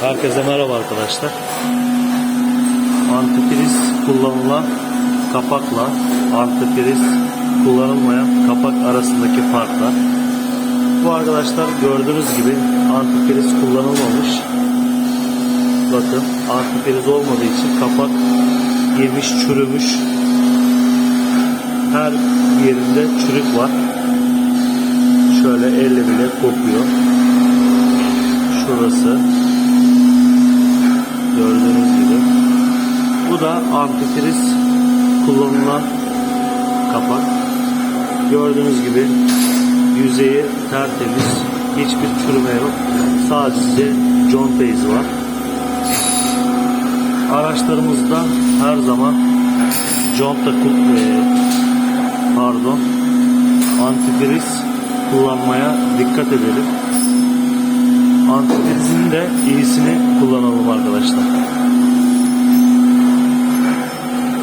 Herkese merhaba arkadaşlar. Antifriz kullanılan kapakla antifriz kullanılmayan kapak arasındaki farklar. Bu arkadaşlar gördüğünüz gibi antifriz kullanılmamış. Bakın antifriz olmadığı için kapak yemiş, çürümüş. Her yerinde çürük var. Şöyle elle bile kokuyor. Şurası gördüğünüz gibi. Bu da antifriz kullanılan kapak. Gördüğünüz gibi yüzeyi tertemiz. Hiçbir çürüme yok. Sadece conta izi var. Araçlarımızda her zaman conta e, pardon antifriz kullanmaya dikkat edelim. Antifrizin de iyisini kullanalım arkadaşlar.